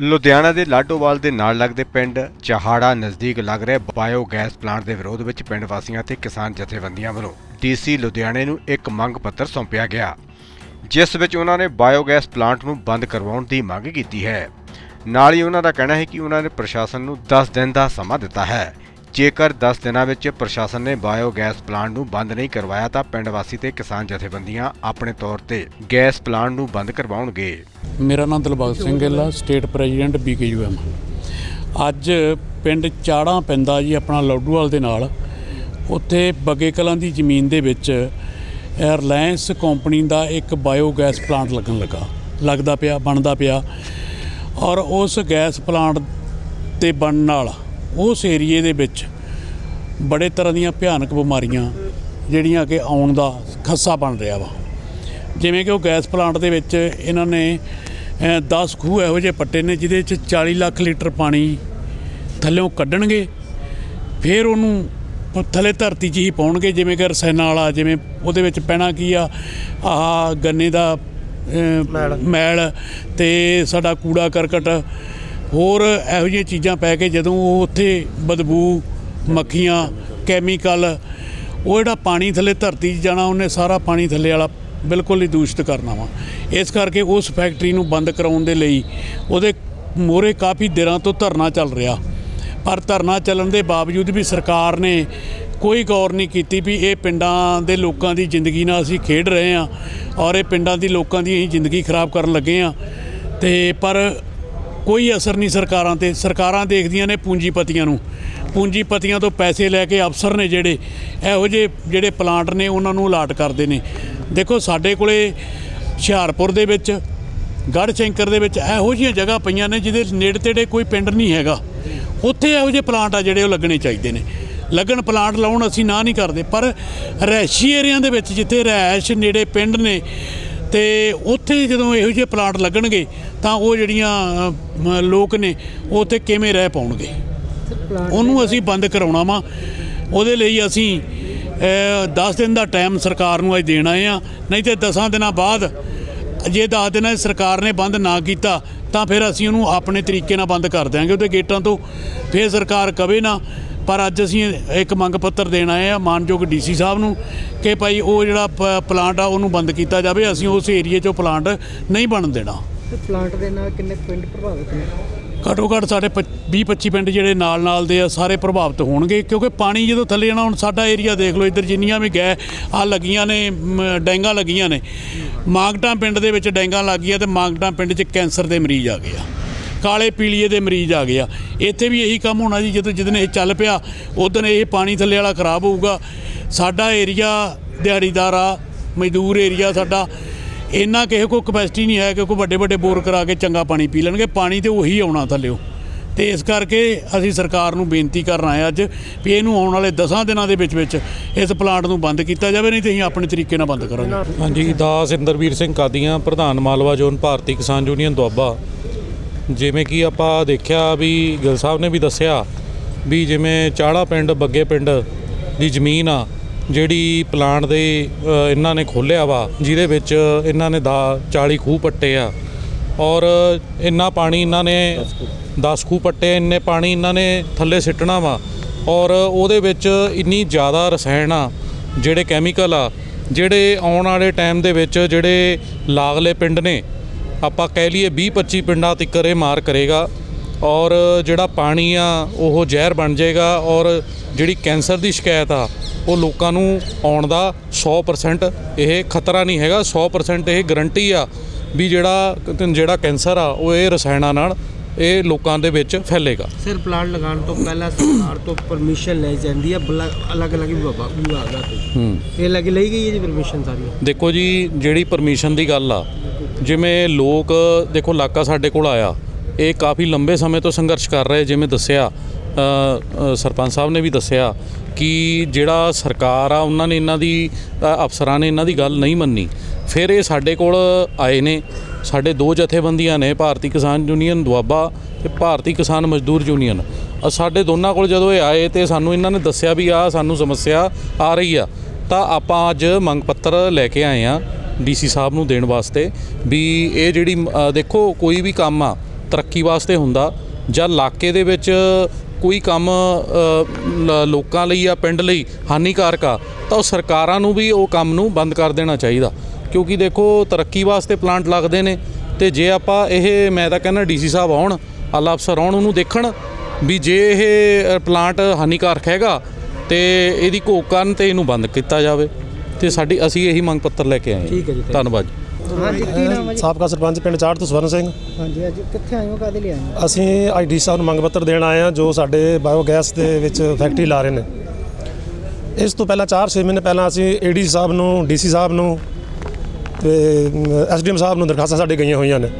ਲੁਧਿਆਣਾ ਦੇ ਲਾਡੋਵਾਲ ਦੇ ਨਾਲ ਲੱਗਦੇ ਪਿੰਡ ਚਹਾੜਾ ਨਜ਼ਦੀਕ ਲੱਗ ਰਹੇ ਬਾਇਓਗੈਸ ਪਲਾਂਟ ਦੇ ਵਿਰੋਧ ਵਿੱਚ ਪਿੰਡ ਵਾਸੀਆਂ ਤੇ ਕਿਸਾਨ ਜਥੇਬੰਦੀਆਂ ਵੱਲੋਂ ਡੀਸੀ ਲੁਧਿਆਣੇ ਨੂੰ ਇੱਕ ਮੰਗ ਪੱਤਰ ਸੌਂਪਿਆ ਗਿਆ, ਜਿਸ ਵਿੱਚ ਉਹਨਾਂ ਨੇ ਬਾਇਓਗੈਸ ਪਲਾਂਟ ਨੂੰ ਬੰਦ ਕਰਵਾਉਣ ਦੀ ਮੰਗ ਕੀਤੀ ਹੈ। ਨਾਲ ਹੀ ਉਹਨਾਂ ਦਾ ਕਹਿਣਾ ਹੈ ਕਿ ਉਹਨਾਂ ਨੇ ਪ੍ਰਸ਼ਾਸਨ ਨੂੰ 10 ਦਿਨ ਦਾ ਸਮਾਂ ਦਿੱਤਾ ਹੈ। ਜੇਕਰ 10 ਦਿਨਾਂ ਵਿੱਚ ਪ੍ਰਸ਼ਾਸਨ ਨੇ ਬਾਇਓਗੈਸ ਪਲਾਂਟ ਨੂੰ ਬੰਦ ਨਹੀਂ ਕਰਵਾਇਆ ਤਾਂ ਪਿੰਡ ਵਾਸੀ ਤੇ ਕਿਸਾਨ ਜਥੇਬੰਦੀਆਂ ਆਪਣੇ ਤੌਰ ਤੇ ਗੈਸ ਪਲਾਂਟ ਨੂੰ ਬੰਦ ਕਰਵਾਉਣਗੇ। ਮੇਰਾ ਨਾਮ ਦਿਲਬਾਗ ਸਿੰਘ ਗਿੱਲ ਆ, ਸਟੇਟ ਪ੍ਰੈਜ਼ੀਡੈਂਟ ਬੀਕੇਯੂਐਮ ਅੱਜ ਪਿੰਡ ਚਾੜਾਂ ਪੈਂਦਾ ਜੀ ਆਪਣਾ ਲੌਡੂਵਾਲ ਦੇ ਨਾਲ। ਉੱਥੇ ਬੱਗੇ ਕਲਾਂ ਦੀ ਜ਼ਮੀਨ ਦੇ ਵਿੱਚ ਰਿਲਾਇੰਸ ਕੰਪਨੀ ਦਾ ਇੱਕ ਬਾਇਓਗੈਸ ਪਲਾਂਟ ਲੱਗਣ ਲੱਗਾ। ਲੱਗਦਾ ਪਿਆ, ਬਣਦਾ ਪਿਆ। ਔਰ ਉਸ ਗੈਸ ਪਲਾਂਟ ਤੇ ਬਣਨ ਨਾਲ ਉਸ ਏਰੀਏ ਦੇ ਵਿੱਚ ਬੜੇ ਤਰ੍ਹਾਂ ਦੀਆਂ ਭਿਆਨਕ ਬਿਮਾਰੀਆਂ ਜਿਹੜੀਆਂ ਕਿ ਆਉਣ ਦਾ ਖੱਸਾ ਬਣ ਰਿਹਾ ਵਾ। ਜਿਵੇਂ ਕਿ ਉਹ ਗੈਸ ਪਲਾਂਟ ਦੇ ਵਿੱਚ ਇਹਨਾਂ ਨੇ 10 ਖੂਹ ਇਹੋ ਜਿਹੇ ਪੱਟੇ ਨੇ ਜਿਹਦੇ ਵਿੱਚ 40 ਲੱਖ ਲੀਟਰ ਪਾਣੀ ਥੱਲੇੋਂ ਕੱਢਣਗੇ ਫਿਰ ਉਹਨੂੰ ਥੱਲੇ ਧਰਤੀ 'ਚ ਹੀ ਪਾਉਣਗੇ ਜਿਵੇਂ ਕਿ ਰਸਾਇਣਾਂ ਵਾਲਾ ਜਿਵੇਂ ਉਹਦੇ ਵਿੱਚ ਪੈਣਾ ਕੀ ਆ ਆਹ ਗੰਨੇ ਦਾ ਮੈਲ ਤੇ ਸਾਡਾ ਕੂੜਾ ਕਰਕਟ ਹੋਰ ਇਹੋ ਜਿਹੀਆਂ ਚੀਜ਼ਾਂ ਪੈ ਕੇ ਜਦੋਂ ਉਹ ਉੱਥੇ ਬਦਬੂ, ਮੱਖੀਆਂ ਕੈਮੀਕਲ ਉਹ ਜਿਹੜਾ ਪਾਣੀ ਥੱਲੇ ਧਰਤੀ 'ਚ ਜਾਣਾ, ਉਹਨੇ ਸਾਰਾ ਪਾਣੀ ਥੱਲੇ ਵਾਲਾ ਬਿਲਕੁਲ ਹੀ ਦੂਸ਼ਿਤ ਕਰਨਾ ਵਾ। ਇਸ ਕਰਕੇ ਉਸ ਫੈਕਟਰੀ ਨੂੰ ਬੰਦ ਕਰਾਉਣ ਦੇ ਲਈ ਉਹਦੇ ਮੋਰੇ ਕਾਫੀ ਦਿਨਾਂ ਤੋਂ ਧਰਨਾ ਚੱਲ ਰਿਹਾ। ਪਰ ਧਰਨਾ ਚੱਲਣ ਦੇ ਬਾਵਜੂਦ ਵੀ ਸਰਕਾਰ ਨੇ ਕੋਈ ਗੌਰ ਨਹੀਂ ਕੀਤੀ ਵੀ ਇਹ ਪਿੰਡਾਂ ਦੇ ਲੋਕਾਂ ਦੀ ਜ਼ਿੰਦਗੀ ਨਾਲ ਅਸੀਂ ਖੇਡ ਰਹੇ ਹਾਂ ਔਰ ਇਹ ਪਿੰਡਾਂ ਦੀ ਲੋਕਾਂ ਦੀ ਅਸੀਂ ਜ਼ਿੰਦਗੀ ਖਰਾਬ ਕਰਨ ਲੱਗੇ ਹਾਂ। ਤੇ ਪਰ ਕੋਈ ਅਸਰ ਨਹੀਂ ਸਰਕਾਰਾਂ ਤੇ। ਸਰਕਾਰਾਂ ਦੇਖਦੀਆਂ ਨੇ ਪੂੰਜੀਪਤੀਆਂ ਨੂੰ। ਪੂੰਜੀਪਤੀਆਂ ਤੋਂ ਪੈਸੇ ਲੈ ਕੇ ਅਫਸਰ ਨੇ ਜਿਹੜੇ, ਇਹੋ ਜਿਹੇ ਜਿਹੜੇ ਪਲਾਂਟ ਨੇ, ਉਹਨਾਂ ਨੂੰ ਅਲਾਟ ਕਰਦੇ ਨੇ। ਦੇਖੋ, ਸਾਡੇ ਕੋਲੇ ਹੁਸ਼ਿਆਰਪੁਰ ਦੇ ਵਿੱਚ ਗੜ੍ਹ ਸ਼ੰਕਰ ਦੇ ਵਿੱਚ ਇਹੋ ਜਿਹੀਆਂ ਜਗ੍ਹਾ ਪਈਆਂ ਨੇ ਜਿਹਦੇ ਨੇੜੇ ਤੇੜੇ ਕੋਈ ਪਿੰਡ ਨਹੀਂ ਹੈਗਾ। ਉੱਥੇ ਇਹੋ ਜਿਹੇ ਪਲਾਂਟ ਆ ਜਿਹੜੇ ਉਹ ਲੱਗਣੇ ਚਾਹੀਦੇ ਨੇ। ਲੱਗਣ ਪਲਾਂਟ ਲਾਉਣ ਅਸੀਂ ਨਾ ਨਹੀਂ ਕਰਦੇ, ਪਰ ਰਹਿਸ਼ੀ ਏਰੀਆਂ ਦੇ ਵਿੱਚ ਜਿੱਥੇ ਰਹਿਸ਼ ਨੇੜੇ ਪਿੰਡ ਨੇ ਤੇ ਉੱਥੇ ਜਦੋਂ ਇਹੋ ਜਿਹੇ ਪਲਾਂਟ ਲੱਗਣਗੇ, ਤਾਂ ਉਹ ਜਿਹੜੀਆਂ ਲੋਕ ਨੇ, ਉਹ ਉੱਥੇ ਕਿਵੇਂ ਰਹਿ ਪਾਉਣਗੇ? ਉਹਨੂੰ ਅਸੀਂ ਬੰਦ ਕਰਾਉਣਾ ਵਾ। ਉਹਦੇ ਲਈ ਅਸੀਂ 10 ਦਿਨ ਦਾ ਟਾਈਮ ਸਰਕਾਰ ਨੂੰ ਅੱਜ ਦੇਣਾ ਆਏ ਆ। ਨਹੀਂ ਤੇ 10 ਦਿਨਾਂ ਬਾਅਦ, ਜੇ 10 ਦਿਨਾਂ 'ਚ ਸਰਕਾਰ ਨੇ ਬੰਦ ਨਾ ਕੀਤਾ ਤਾਂ ਫਿਰ ਅਸੀਂ ਉਹਨੂੰ ਆਪਣੇ ਤਰੀਕੇ ਨਾਲ ਬੰਦ ਕਰ ਦਿਆਂਗੇ ਉਹਦੇ ਗੇਟਾਂ ਤੋਂ। ਫਿਰ ਸਰਕਾਰ ਕਵੇ ਨਾ, ਪਰ ਅੱਜ ਅਸੀਂ ਇੱਕ ਮੰਗ ਪੱਤਰ ਦੇਣ ਆਏ ਆ ਮਾਨਯੋਗ ਡੀਸੀ ਸਾਹਿਬ ਨੂੰ ਕਿ ਭਾਈ ਉਹ ਜਿਹੜਾ ਪ- ਪਲਾਂਟ ਆ ਉਹਨੂੰ ਬੰਦ ਕੀਤਾ ਜਾਵੇ, ਅਸੀਂ ਉਸ ਏਰੀਏ 'ਚੋਂ ਪਲਾਂਟ ਨਹੀਂ ਬਣਨ ਦੇਣਾ। ਪਲਾਂਟ ਦੇ ਨਾਲ ਕਿੰਨੇ ਪਿੰਡ ਪ੍ਰਭਾਵਿਤ ਨੇ? ਘੱਟੋ ਘੱਟ ਸਾਡੇ 20 25 ਪਿੰਡ ਜਿਹੜੇ ਨਾਲ ਨਾਲ ਦੇ ਆ ਸਾਰੇ ਪ੍ਰਭਾਵਿਤ ਹੋਣਗੇ ਕਿਉਂਕਿ ਪਾਣੀ ਜਦੋਂ ਥੱਲੇ ਜਾਣਾ ਹੁਣ ਸਾਡਾ ਏਰੀਆ ਦੇਖ ਲਓ ਇੱਧਰ ਜਿੰਨੀਆਂ ਵੀ ਗਏ ਆ ਲੱਗੀਆਂ ਨੇ ਮ, ਡੈਂਗਾਂ ਲੱਗੀਆਂ ਨੇ। ਮਾਂਗਟਾਂ ਪਿੰਡ ਦੇ ਵਿੱਚ ਡੈਂਗਾਂ ਲੱਗੀਆਂ ਤੇ ਮਾਂਗਟਾਂ ਪਿੰਡ 'ਚ ਕੈਂਸਰ ਦੇ ਮਰੀਜ਼ ਆ ਗਏ ਆ। ਕਾਲੇ ਪੀਲੀਏ ਦੇ ਮਰੀਜ਼ ਆ ਗਏ ਆ। ਇੱਥੇ ਵੀ ਇਹੀ ਕੰਮ ਹੋਣਾ ਜੀ ਜਦੋਂ ਜਿੱਦਣ ਇਹ ਚੱਲ ਪਿਆ ਉਦੋਂ ਇਹ ਪਾਣੀ ਥੱਲੇ ਵਾਲਾ ਖਰਾਬ ਹੋਊਗਾ। ਸਾਡਾ ਏਰੀਆ ਦਿਹਾੜੀਦਾਰ ਆ ਮਜ਼ਦੂਰ ਏਰੀਆ ਸਾਡਾ ਇੰਨਾ ਕਿਸੇ ਕੋਲ ਕਪੈਸਿਟੀ ਨਹੀਂ ਹੈ ਕਿ ਕੋਈ ਵੱਡੇ ਵੱਡੇ ਬੋਰ ਕਰਾ ਕੇ ਚੰਗਾ ਪਾਣੀ ਪੀ ਲੈਣਗੇ, ਪਾਣੀ ਤੇ ਉਹੀ ਆਉਣਾ ਥੱਲਿਓ। ਤੇ ਇਸ ਕਰਕੇ ਅਸੀਂ ਸਰਕਾਰ ਨੂੰ ਬੇਨਤੀ ਕਰਨ ਆਏ ਅੱਜ ਵੀ ਇਹਨੂੰ ਆਉਣ ਵਾਲੇ 10 ਦਿਨਾਂ ਦੇ ਵਿੱਚ ਵਿੱਚ ਇਸ ਪਲਾਂਟ ਨੂੰ ਬੰਦ ਕੀਤਾ ਜਾਵੇ, ਨਹੀਂ ਤੇ ਅਸੀਂ ਆਪਣੇ ਤਰੀਕੇ ਨਾਲ ਬੰਦ ਕਰਾਂਗੇ। ਹਾਂਜੀ, ਦਾਸ ਇੰਦਰਵੀਰ ਸਿੰਘ ਕਾਦੀਆਂ, ਪ੍ਰਧਾਨ ਮਾਲਵਾ ਜ਼ੋਨ, ਭਾਰਤੀ ਕਿਸਾਨ ਯੂਨੀਅਨ ਦੁਆਬਾ। ਜਿਵੇਂ ਕਿ ਆਪਾਂ ਦੇਖਿਆ ਵੀ ਗਿੱਲ ਸਾਹਿਬ ਨੇ ਵੀ ਦੱਸਿਆ ਵੀ ਜਿਵੇਂ ਚਾੜਾ ਪਿੰਡ, ਬੱਗੇ ਪਿੰਡ ਦੀ ਜ਼ਮੀਨ ਆ ਜਿਹੜੀ ਪਲਾਂਟ ਦੇ ਇਹਨਾਂ ਨੇ ਖੋਲਿਆ ਵਾ ਜਿਹਦੇ ਵਿੱਚ ਇਹਨਾਂ ਨੇ ਦਾ 40 ਖੂਹ ਪੱਟੇ ਆ। ਔਰ ਇੰਨਾ ਪਾਣੀ ਇਹਨਾਂ ਨੇ 10 ਖੂਹ। ਪੱਟੇ ਇੰਨੇ ਪਾਣੀ ਇਹਨਾਂ ਨੇ ਥੱਲੇ ਸਿੱਟਣਾ ਵਾ। ਔਰ ਉਹਦੇ ਵਿੱਚ ਇੰਨੀ ਜ਼ਿਆਦਾ ਰਸਾਇਣ ਆ ਜਿਹੜੇ ਕੈਮੀਕਲ ਆ ਜਿਹੜੇ ਆਉਣ ਵਾਲੇ ਟਾਈਮ ਦੇ ਵਿੱਚ ਜਿਹੜੇ ਲਾਗਲੇ ਪਿੰਡ ਨੇ ਆਪਾਂ ਕਹਿ ਲਈਏ 20 25 ਪਿੰਡਾਂ ਤੱਕ ਇਹ ਮਾਰ ਕਰੇਗਾ। ਔਰ ਜਿਹੜਾ ਪਾਣੀ ਆ ਉਹ ਜ਼ਹਿਰ ਬਣ ਜਾਏਗਾ ਔਰ ਜਿਹੜੀ ਕੈਂਸਰ ਦੀ ਸ਼ਿਕਾਇਤ ਆ ਉਹ ਲੋਕਾਂ ਨੂੰ ਆਉਣ ਦਾ 100% ਇਹ ਖਤਰਾ ਨਹੀਂ ਹੈਗਾ। 100% ਇਹ ਗਰੰਟੀ ਆ ਵੀ ਜਿਹੜਾ ਜਿਹੜਾ ਕੈਂਸਰ ਆ ਉਹ ਇਹ ਰਸਾਇਣਾਂ ਨਾਲ ਇਹ ਲੋਕਾਂ ਦੇ ਵਿੱਚ ਫੈਲੇਗਾ। ਸਿਰ ਪਲਾਂਟ ਲਗਾਉਣ ਤੋਂ ਪਹਿਲਾਂ ਸਰਕਾਰ ਤੋਂ ਪਰਮਿਸ਼ਨ ਲੈ ਜਾਂਦੀ ਹੈ ਅਲੱਗ ਅਲੱਗ ਵਿਭਾਗਾਂ ਤੋਂ। ਇਹ ਲੱਗ ਲਈ ਗਈ ਹੈ ਜੀ ਪਰਮਿਸ਼ਨ ਸਾਰੀ? ਦੇਖੋ ਜੀ ਜਿਹੜੀ ਪਰਮਿਸ਼ਨ ਦੀ ਗੱਲ ਆ ਜਿਵੇਂ ਲੋਕ ਦੇਖੋ ਇਲਾਕਾ ਸਾਡੇ ਕੋਲ ਆਇਆ ਇਹ ਕਾਫੀ ਲੰਬੇ ਸਮੇਂ ਤੋਂ ਸੰਘਰਸ਼ ਕਰ ਰਹੇ, ਜਿਵੇਂ ਦੱਸਿਆ ਸਰਪੰਚ ਸਾਹਿਬ ਨੇ ਵੀ ਦੱਸਿਆ ਕਿ ਜਿਹੜਾ ਸਰਕਾਰ ਆ, ਉਹਨਾਂ ਨੇ ਇਹਨਾਂ ਦੀ ਅਫਸਰਾਂ ਨੇ ਇਹਨਾਂ ਦੀ ਗੱਲ ਨਹੀਂ ਮੰਨੀ। ਫਿਰ ਇਹ ਸਾਡੇ ਕੋਲ ਆਏ ਨੇ। ਸਾਡੇ ਦੋ ਜਥੇਬੰਦੀਆਂ ਨੇ, ਭਾਰਤੀ ਕਿਸਾਨ ਯੂਨੀਅਨ, ਦੁਆਬਾ ਤੇ ਭਾਰਤੀ ਕਿਸਾਨ ਮਜ਼ਦੂਰ ਯੂਨੀਅਨ। ਸਾਡੇ ਦੋਨਾਂ ਕੋਲ ਜਦੋਂ ਇਹ ਆਏ ਤੇ ਸਾਨੂੰ ਇਹਨਾਂ ਨੇ ਦੱਸਿਆ ਵੀ ਆ ਸਾਨੂੰ ਸਮੱਸਿਆ ਆ ਰਹੀ ਆ, ਤਾਂ ਆਪਾਂ ਅੱਜ ਮੰਗ ਪੱਤਰ ਲੈ ਕੇ ਆਏ ਆ ਡੀਸੀ ਸਾਹਿਬ ਨੂੰ ਦੇਣ ਵਾਸਤੇ ਵੀ ਇਹ ਜਿਹੜੀ ਦੇਖੋ, ਕੋਈ ਵੀ ਕੰਮ ਆ ਤਰੱਕੀ ਵਾਸਤੇ ਹੁੰਦਾ ਜਾਂ ਇਲਾਕੇ ਦੇ ਵਿੱਚ ਕੋਈ ਕੰਮ ਲੋਕਾਂ ਲਈ ਜਾਂ ਪਿੰਡ ਲਈ ਹਾਨੀਕਾਰਕ ਆ ਤਾਂ ਉਹ ਸਰਕਾਰਾਂ ਨੂੰ ਵੀ ਉਹ ਕੰਮ ਨੂੰ ਬੰਦ ਕਰ ਦੇਣਾ ਚਾਹੀਦਾ ਕਿਉਂਕਿ ਦੇਖੋ ਤਰੱਕੀ ਵਾਸਤੇ ਪਲਾਂਟ ਲੱਗਦੇ ਨੇ ਤੇ ਜੇ ਆਪਾਂ ਇਹ ਮੈਂ ਤਾਂ ਕਹਿੰਦਾ ਡੀਸੀ ਸਾਹਿਬ ਆਉਣ ਆਲਾ ਅਫਸਰ ਆਉਣ ਉਹਨੂੰ ਦੇਖਣ ਵੀ ਜੇ ਇਹ ਪਲਾਂਟ ਹਾਨੀਕਾਰਕ ਹੈਗਾ ਤੇ ਇਹਦੀ ਘੋਖ ਕਰਨ ਤੇ ਇਹਨੂੰ ਬੰਦ ਕੀਤਾ ਜਾਵੇ ਤੇ ਸਾਡੀ ਅਸੀਂ ਇਹੀ ਮੰਗ ਪੱਤਰ ਲੈ ਕੇ ਆਏ ਹਾਂ। ਠੀਕ ਹੈ ਜੀ, thank you। ਧੰਨਵਾਦ ਹਾਂਜੀ ਕੀ ਨਾਮ ਹੈ ਜੀ? ਸਾਬਕਾ ਸਰਪੰਚ ਪਿੰਡ ਚਾੜ ਤੋਂ ਸਵਰਨ ਸਿੰਘ। ਹਾਂਜੀ ਅੱਜ ਕਿੱਥੇ ਆਏ ਹੋ? ਕਾਦੇ ਲਈ ਆਏ ਹੋ? ਅਸੀਂ ਆਈਡੀ ਸਾਹਿਬ ਨੂੰ ਮੰਗ ਪੱਤਰ ਦੇਣ ਆਏ ਹਾਂ ਜੋ ਸਾਡੇ ਬਾਇਓਗੈਸ ਦੇ ਵਿੱਚ ਫੈਕਟਰੀ ਲਾ ਰਹੇ ਨੇ। ਇਸ ਤੋਂ ਪਹਿਲਾਂ 4-6 ਮਹੀਨੇ ਪਹਿਲਾਂ ਅਸੀਂ ਏਡੀ ਸਾਹਿਬ ਨੂੰ ਡੀਸੀ ਸਾਹਿਬ ਨੂੰ ਤੇ ਐਸਡੀਐਮ ਸਾਹਿਬ ਨੂੰ ਦਰਖਾਸਤਾਂ ਸਾਡੇ ਗਈਆਂ ਹੋਈਆਂ ਨੇ।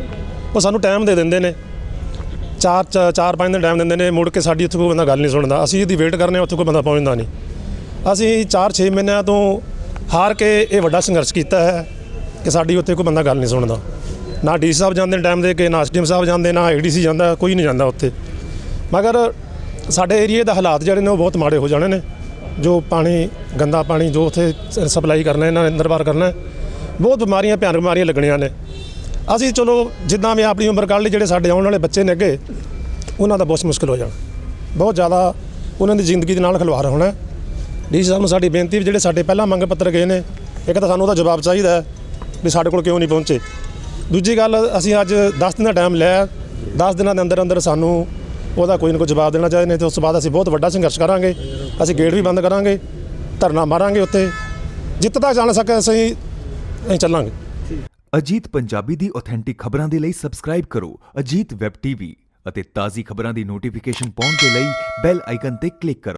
ਉਹ ਸਾਨੂੰ ਟਾਈਮ ਦੇ ਦਿੰਦੇ ਨੇ। ਚਾਰ ਚਾਰ ਪੰਜ ਦਿਨ ਟਾਈਮ ਦਿੰਦੇ ਨੇ ਮੁੜ ਕੇ ਸਾਡੀ ਉੱਥੇ ਕੋਈ ਬੰਦਾ ਗੱਲ ਨਹੀਂ ਸੁਣਦਾ। ਅਸੀਂ ਇਹਦੀ ਵੇਟ ਕਰਨੇ ਉੱਥੇ ਕੋਈ ਬੰਦਾ ਪਹੁੰਚਦਾ ਨਹੀਂ। ਅਸੀਂ 4-6 ਮਹੀਨਿਆਂ ਤੋਂ ਹਾਰ ਕੇ ਇਹ ਵੱਡਾ ਸੰਘਰਸ਼ ਕੀਤਾ ਹੈ। ਕਿ ਸਾਡੀ ਉੱਥੇ ਕੋਈ ਬੰਦਾ ਗੱਲ ਨਹੀਂ ਸੁਣਦਾ। ਨਾ ਡੀ ਸਾਹਿਬ ਜਾਂਦੇ ਨੇ ਟਾਈਮ ਦੇ ਕੇ, ਨਾ ਐਸਡੀਐਮ ਸਾਹਿਬ ਜਾਂਦੇ, ਨਾ ਏਡੀਸੀ ਜਾਂਦਾ, ਕੋਈ ਨਹੀਂ ਜਾਂਦਾ ਉੱਥੇ। ਮਗਰ ਸਾਡੇ ਏਰੀਏ ਦਾ ਹਾਲਾਤ ਜਿਹੜੇ ਨੇ ਉਹ ਬਹੁਤ ਮਾੜੇ ਹੋ ਜਾਣੇ ਨੇ। ਜੋ ਪਾਣੀ, ਗੰਦਾ ਪਾਣੀ ਜੋ ਉੱਥੇ ਸਪਲਾਈ ਕਰਨਾ, ਇਹਨਾਂ ਨੇ ਅੰਦਰ ਬਾਹਰ ਕਰਨਾ ਬਹੁਤ ਬਿਮਾਰੀਆਂ, ਭਿਆਨਕ ਬਿਮਾਰੀਆਂ ਲੱਗਣੀਆਂ ਨੇ। ਅਸੀਂ ਚਲੋ, ਜਿੱਦਾਂ ਵੀ ਆਪਣੀ ਉਮਰ ਕੱਢ ਲਈ, ਜਿਹੜੇ ਸਾਡੇ ਆਉਣ ਵਾਲੇ ਬੱਚੇ ਨੇ ਅੱਗੇ, ਉਹਨਾਂ ਦਾ ਬਹੁਤ ਮੁਸ਼ਕਲ ਹੋ ਜਾਣਾ। ਬਹੁਤ ਜ਼ਿਆਦਾ ਉਹਨਾਂ ਦੀ ਜ਼ਿੰਦਗੀ ਦੇ ਨਾਲ ਖਿਲਵਾੜ ਹੋਣਾ ਡੀ ਸਾਹਿਬ ਨੂੰ ਸਾਡੀ ਬੇਨਤੀ ਵੀ ਜਿਹੜੇ ਸਾਡੇ ਪਹਿਲਾਂ ਮੰਗ ਪੱਤਰ ਗਏ ਨੇ, ਇੱਕ ਤਾਂ ਸਾਨੂੰ ਉਹਦਾ ਜਵਾਬ ਚਾਹੀਦਾ ਹੈ। ਵੀ ਸਾਡੇ ਕੋਲ ਕਿਉਂ ਨਹੀਂ ਪਹੁੰਚੇ। ਦੂਜੀ ਗੱਲ, ਅਸੀਂ ਅੱਜ 10 ਦਿਨ ਦਾ ਟਾਈਮ ਲਿਆ 10 ਦਿਨਾਂ ਦੇ ਅੰਦਰ ਅੰਦਰ ਸਾਨੂੰ ਉਹਦਾ ਕੋਈ ਨਾ ਕੋਈ ਜਵਾਬ ਦੇਣਾ ਚਾਹੀਦਾ, ਨਹੀਂ ਤੇ ਉਸ ਤੋਂ ਬਾਅਦ ਅਸੀਂ ਬਹੁਤ ਵੱਡਾ ਸੰਘਰਸ਼ ਕਰਾਂਗੇ। ਅਸੀਂ ਗੇਟ ਵੀ ਬੰਦ ਕਰਾਂਗੇ, ਧਰਨਾ ਮਾਰਾਂਗੇ ਉੱਤੇ। ਜਿੱਤਦਾ ਜਾਣ ਸਕੇ ਅਸੀਂ ਅਸੀਂ ਚੱਲਾਂਗੇ। ਅਜੀਤ ਪੰਜਾਬੀ ਦੀ ਆਥੈਂਟਿਕ ਖਬਰਾਂ ਦੇ ਲਈ ਸਬਸਕ੍ਰਾਈਬ ਕਰੋ ਅਜੀਤ ਵੈਬ ਟੀਵੀ ਅਤੇ ਤਾਜ਼ੀ ਖਬਰਾਂ ਦੀ ਨੋਟੀਫਿਕੇਸ਼ਨ ਪਾਉਣ ਦੇ ਲਈ ਬੈਲ ਆਈਕਨ ਤੇ ਕਲਿੱਕ ਕਰੋ।